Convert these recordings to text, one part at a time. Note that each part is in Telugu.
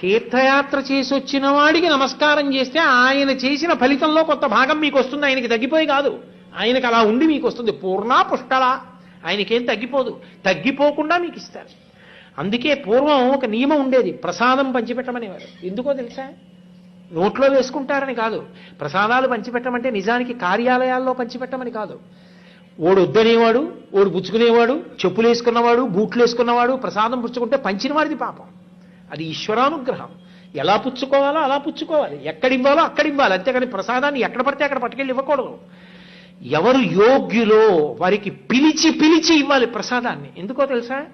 తీర్థయాత్ర చేసి వచ్చిన వాడికి నమస్కారం చేస్తే ఆయన చేసిన ఫలితంలో కొంత భాగం మీకు వస్తుంది. ఆయనకి తగ్గిపోయి కాదు. ఆయనకి అలా ఉండి మీకు వస్తుంది. పూర్ణ పుష్టల ఆయనకేం తగ్గిపోదు. తగ్గిపోకుండా మీకు ఇస్తారు. అందుకే పూర్వం ఒక నియమం ఉండేది. ప్రసాదం పంచిపెట్టమనేవారు. ఎందుకో తెలుసా? నోట్లో వేసుకుంటారని కాదు. ప్రసాదాలు పంచిపెట్టమంటే నిజానికి కార్యాలయాల్లో పంచిపెట్టమని కాదు. ఓడు వద్దనేవాడు ఓడు పుచ్చుకునేవాడు చెప్పులు వేసుకున్నవాడు బూట్లు వేసుకున్నవాడు ప్రసాదం పుచ్చుకుంటే పంచిన వారిది పాపం. అది ఈశ్వరానుగ్రహం. ఎలా పుచ్చుకోవాలో అలా పుచ్చుకోవాలి. ఎక్కడివ్వాలో అక్కడివ్వాలి. అంతేగాని ప్రసాదాన్ని ఎక్కడ పడితే అక్కడ పట్టుకెళ్ళి ఇవ్వకూడదు. ఎవరు యోగ్యులో వారికి పిలిచి పిలిచి ఇవ్వాలి ప్రసాదాన్ని. ఎందుకో తెలుసా?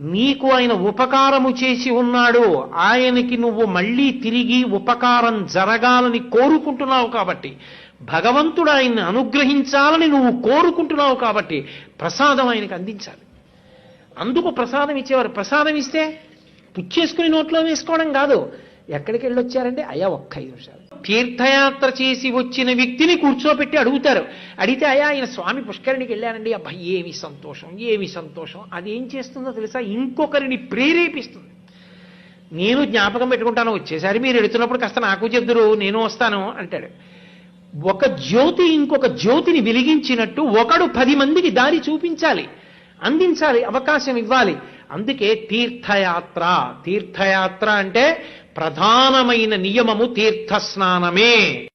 నీకు ఆయన ఉపకారము చేసి ఉన్నాడు. ఆయనకి నువ్వు మళ్ళీ తిరిగి ఉపకారం జరగాలని కోరుకుంటున్నావు కాబట్టి భగవంతుడు ఆయన్ని అనుగ్రహించాలని నువ్వు కోరుకుంటున్నావు కాబట్టి ప్రసాదం ఆయనకు అందించాలి. అందుకు ప్రసాదం ఇచ్చేవారు. ప్రసాదం ఇస్తే పుచ్చేసుకుని నోట్లో వేసుకోవడం కాదు. ఎక్కడికి వెళ్ళొచ్చారంటే అయ్యా ఒక్క ఐదు నిమిషాలు. తీర్థయాత్ర చేసి వచ్చిన వ్యక్తిని కూర్చోపెట్టి అడుగుతారు. అడిగితే అయ్యా ఆయన స్వామి పుష్కరిణికి వెళ్ళానండి అబ్బా ఏమి సంతోషం ఏమి సంతోషం. అది ఏం చేస్తుందో తెలుసా? ఇంకొకరిని ప్రేరేపిస్తుంది. నేను జ్ఞాపకం పెట్టుకుంటాను. వచ్చేసారి మీరు ఎడుతున్నప్పుడు కాస్త నాకు చెప్దురు నేను వస్తాను అంటాడు. ఒక జ్యోతి ఇంకొక జ్యోతిని వెలిగించినట్టు ఒకడు పది మందికి దారి చూపించాలి. అందించాలి అవకాశం ఇవ్వాలి. అందుకే తీర్థయాత్ర. తీర్థయాత్ర అంటే ప్రధానమైన నియమము తీర్థ స్నానమే